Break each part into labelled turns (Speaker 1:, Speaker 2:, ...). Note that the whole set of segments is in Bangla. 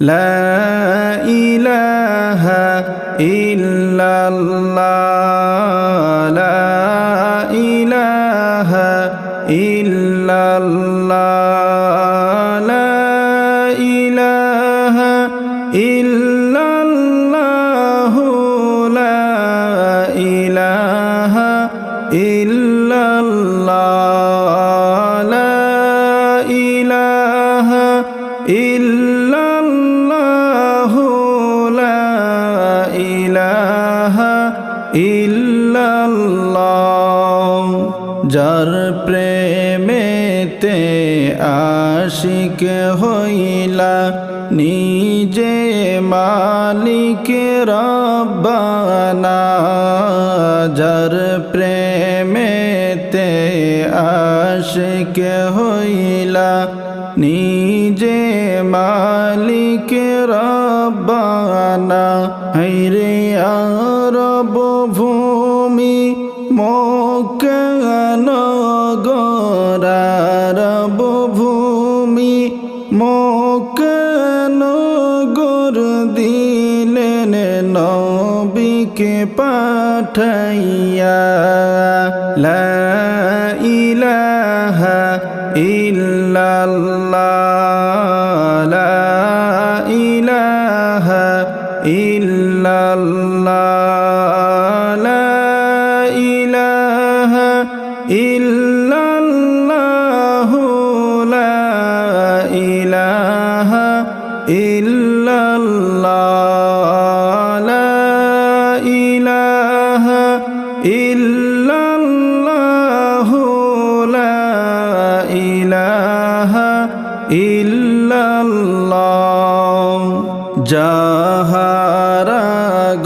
Speaker 1: لا إله إلا الله ইলাহা ইল্লাল্লাহ যার প্রেমেতে আশিক হইলা নিজে মালিক রব্বানা যার প্রেমেতে আশিক হইলা নিজে মকান গরারব ভূমি মকান গর দিলেন নবীকে পাঠাইয়া। লা ইলাহা ইল্লাল্লাহ। ইল্লাল্লাহ যাহারা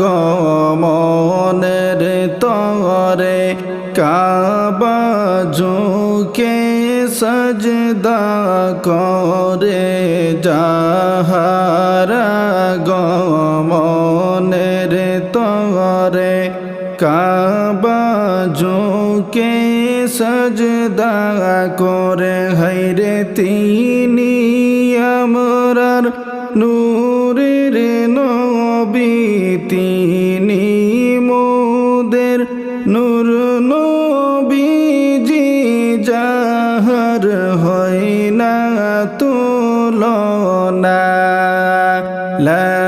Speaker 1: গমনের তরে কাবা ঝুঁকে সজদা করে যাহারা সজদা করে হৈরে তিনি আমরার নূরের নবী, তিনি মোদের নূর নবীজি, যাহার হয় না তুলনা। লা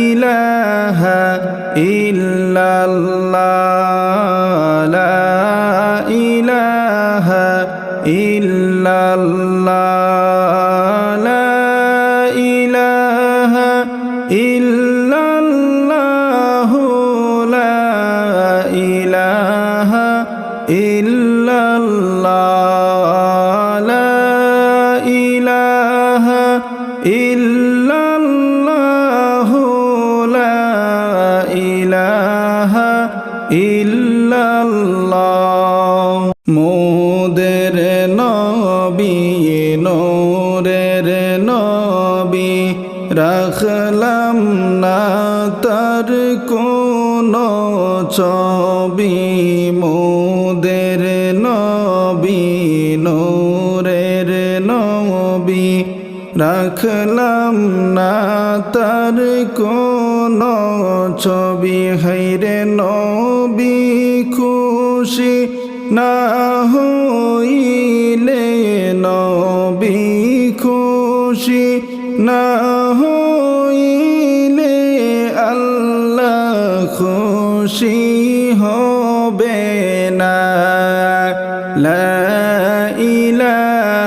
Speaker 1: ইলাহা ইল্লাল্লাহ ইল্লাল্লাহ, লা ইলাহা ইল্লাল্লাহ, লা ইলাহা ইল্লাল্লাহ। মোদের নবী, নোরের নবী, রাখলাম না তার কোন ছবি রাখলাম না তার কোন ছবি। হৈরে নবী, খুশি না হইলে নবী, খুশি না হইলে আল্লাহ খুশি হবে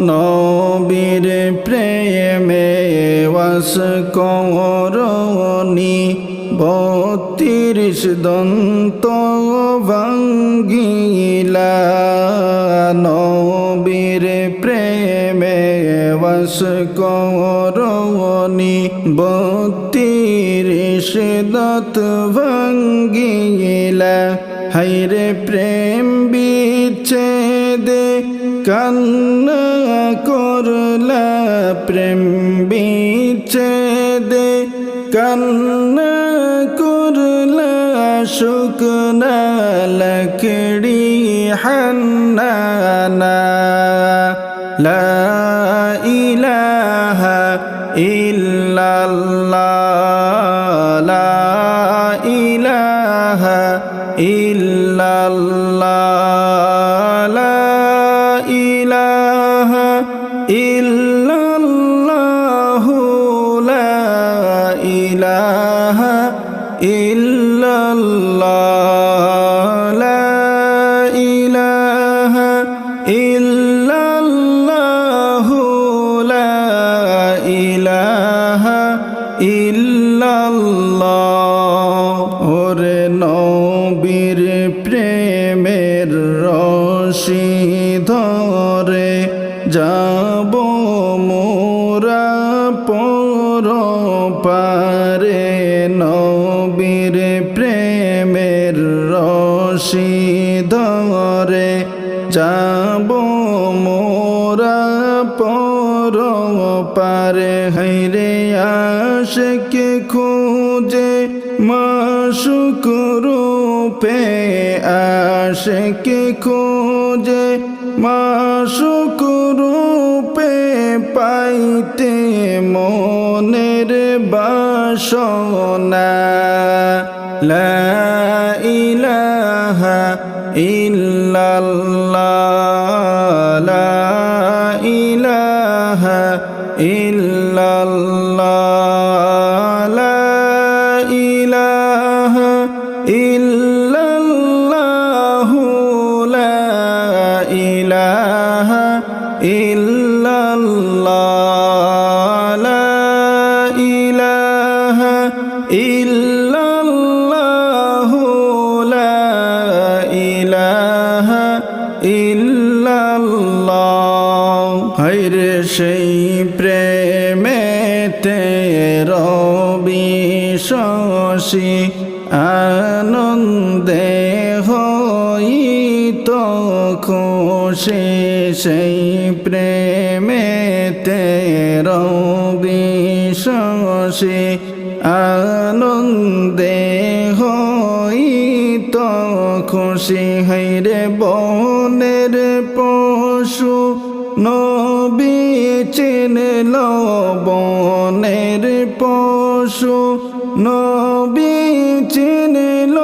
Speaker 1: নবীর প্রেমে ওয়াস করনি বত্রিশ দন্ত ভাঙ্গিলা, নবীর প্রেমে বস করনি বত্রিশ দত ভঙ্গিলা হাইরে প্রেম বিচ্ছেদে কান্না করলা প্রেম বিচ্ছেদে। কান্না করলা শুকনা লকড়ি হান্নানা। লা ইলাহা ইল্লাল্লাহ। ইল্লাল্লাহ ওরে নবীর প্রেমের রশি ধরে যাব মোরা পর পারে। নবীর প্রেমের রশি ধরে যাব মোরা পর পারে। হাইরে রূপে আশকে খুঁজে মাসুক রূপে পাইতে মনের বাসনা। লা ইলাহা ইল্লাল্লাহ লা ইলাহা ইল্লাল্লাহ। ইলাহা ইল্লাল্লাহ ইলাহা ইল্লাল্লাহ লা ইলাহা ইল্লাল্লাহ। হাইরে সেই প্রেমেতে রবি শশী আনন্দে খুশি সেই প্রেমেতে রবি শশী আনন্দে হইত খুশি। হাইরে বনের পশু, নবী চিনল বনের পশু, নবী চিনল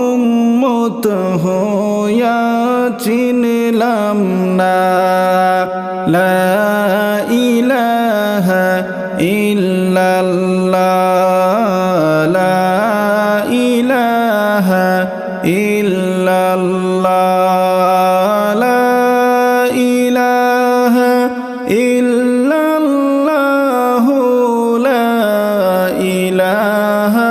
Speaker 1: উম্মত হইয়া চিনলাম না লা ইলাহা ইল্লাল্লাহ লা ইলাহা ইল্লাল্লাহ লা ইলাহা ইল্লাল্লাহ লা ইলাহা